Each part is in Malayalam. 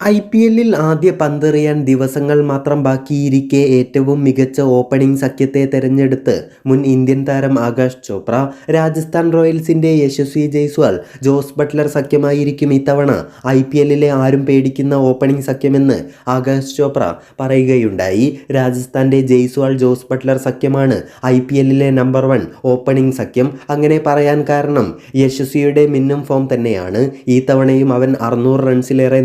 ഐ പി എല്ലിൽ ആദ്യ പന്തെറിയാൻ ദിവസങ്ങൾ മാത്രം ബാക്കിയിരിക്കെ ഏറ്റവും മികച്ച ഓപ്പണിംഗ് സഖ്യത്തെ തെരഞ്ഞെടുത്ത് മുൻ ഇന്ത്യൻ താരം ആകാശ് ചോപ്ര രാജസ്ഥാൻ റോയൽസിന്റെ യശസ്വി ജയ്സ്വാൾ ജോസ് ബട്ട്ലർ സഖ്യമായിരിക്കും ഇത്തവണ ഐ പി എല്ലിലെ ആരും പേടിക്കുന്ന ഓപ്പണിംഗ് സഖ്യമെന്ന് ആകാശ് ചോപ്ര പറയുകയുണ്ടായി. രാജസ്ഥാന്റെ ജയ്സ്വാൾ ജോസ് ബട്ട്ലർ സഖ്യമാണ് ഐ പി എല്ലിലെ നമ്പർ വൺ ഓപ്പണിംഗ് സഖ്യം. അങ്ങനെ പറയാൻ കാരണം യശസ്വിയുടെ മിന്നും ഫോം തന്നെയാണ്. ഈ തവണയും അവൻ അറുന്നൂറ് റൺസിലേറെ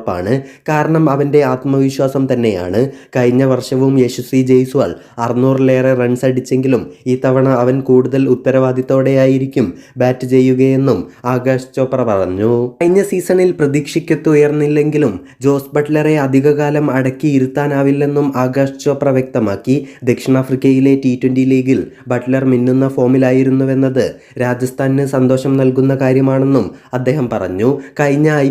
നേടുമെന്നുറപ്പാണ് കാരണം അവന്റെ ആത്മവിശ്വാസം തന്നെയാണ്. കഴിഞ്ഞ വർഷവും യശസ്വി ജയ്സ്വാൾ അറുന്നൂറിലേറെ റൺസ് അടിച്ചെങ്കിലും ഈ തവണ അവൻ കൂടുതൽ ഉത്തരവാദിത്തോടെയായിരിക്കും ബാറ്റ് ചെയ്യുകയെന്നും ആകാശ് ചോപ്ര പറഞ്ഞു. കഴിഞ്ഞ സീസണിൽ പ്രതീക്ഷിക്കത്തുയർന്നില്ലെങ്കിലും ജോസ് ബട്ട്ലറെ അധികകാലം അടക്കി അടക്കിയിരുത്താനാവില്ലെന്നും ആകാശ് ചോപ്ര വ്യക്തമാക്കി. ദക്ഷിണാഫ്രിക്കയിലെ ടി ട്വന്റി ലീഗിൽ ബട്ട്ലർ മിന്നുന്ന ഫോമിലായിരുന്നുവെന്നത് രാജസ്ഥാനിന് സന്തോഷം നൽകുന്ന കാര്യമാണെന്നും അദ്ദേഹം പറഞ്ഞു. കഴിഞ്ഞ I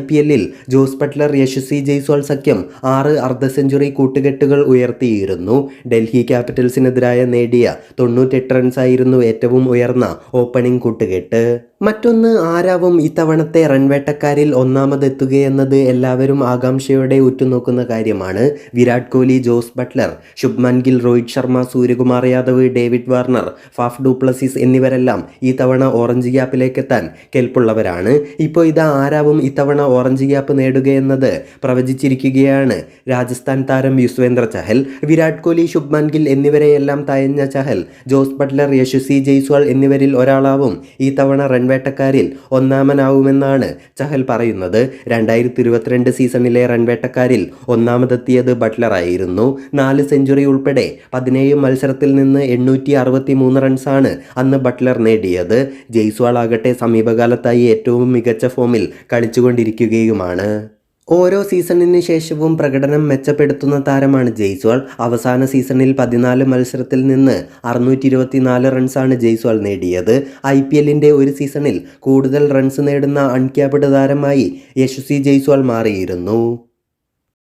Jos Buttler Yashasvi Jaiswal സഖ്യം ആറ് അർദ്ധ സെഞ്ചുറി കൂട്ടുകെട്ടുകൾ ഉയർത്തിയിരുന്നു. ഡൽഹി ക്യാപിറ്റൽസിനെതിരായ നേടിയ തൊണ്ണൂറ്റെട്ട് റൺസായിരുന്നു ഏറ്റവും ഉയർന്ന ഓപ്പണിംഗ് കൂട്ടുകെട്ട്. മറ്റൊന്ന് ആരാവും ഇത്തവണത്തെ റൺവേട്ടക്കാരിൽ ഒന്നാമതെത്തുകയെന്നത് എല്ലാവരും ആകാംക്ഷയോടെ ഉറ്റുനോക്കുന്ന കാര്യമാണ്. Virat Kohli Jos Buttler Shubman Gill Rohit Sharma Suryakumar Yadav David Warner Faf du Plessis എന്നിവരെല്ലാം ഈ തവണ ഓറഞ്ച് ഗ്യാപ്പിലേക്ക് എത്താൻ കെൽപ്പുള്ളവരാണ്. ഇപ്പോൾ ഇതാ ആരാവും ഇത്തവണ ഓറഞ്ച് ഗ്യാപ്പ് നേടുകയെന്നത് പ്രവചിച്ചിരിക്കുകയാണ് രാജസ്ഥാൻ താരം യുസ്വേന്ദ്ര ചഹൽ വിരാട് കോഹ്ലി ശുഭ്മാൻ ഗിൽ എന്നിവരെയെല്ലാം തയഞ്ഞ ചഹൽ ജോസ് ബട്ട്ലർ യശസ്വി ജയ്സ്വാൾ എന്നിവരിൽ ഒരാളാവും ഈ തവണ റൺവേട്ടക്കാരിൽ ഒന്നാമനാവുമെന്നാണ് ചഹൽ പറയുന്നത്. രണ്ടായിരത്തി ഇരുപത്തിരണ്ട് സീസണിലെ റൺവേട്ടക്കാരിൽ ഒന്നാമതെത്തിയത് ബട്ട്ലറായിരുന്നു നാല് സെഞ്ചുറി ഉൾപ്പെടെ പതിനേഴ് മത്സരത്തിൽ നിന്ന് എണ്ണൂറ്റി അറുപത്തി മൂന്ന് റൺസാണ് അന്ന് ബട്ട്ലർ നേടിയത്. ജയ്സ്വാൾ ആകട്ടെ സമീപകാലത്തായി ഏറ്റവും മികച്ച ഫോമിൽ കളിച്ചുകൊണ്ടിരിക്കുകയുമാണ്. ഓരോ സീസണിന് ശേഷവും പ്രകടനം മെച്ചപ്പെടുത്തുന്ന താരമാണ് ജയ്സ്വാൾ. അവസാന സീസണിൽ പതിനാല് മത്സരത്തിൽ നിന്ന് അറുന്നൂറ്റി ഇരുപത്തിനാല് റൺസാണ് ജയ്സ്വാൾ നേടിയത്. ഐ പി എല്ലിന്റെ ഒരു സീസണിൽ കൂടുതൽ റൺസ് നേടുന്ന അൺക്യാപ്ഡ് താരമായി യശസ്വി ജയ്സ്വാൾ മാറിയിരുന്നു.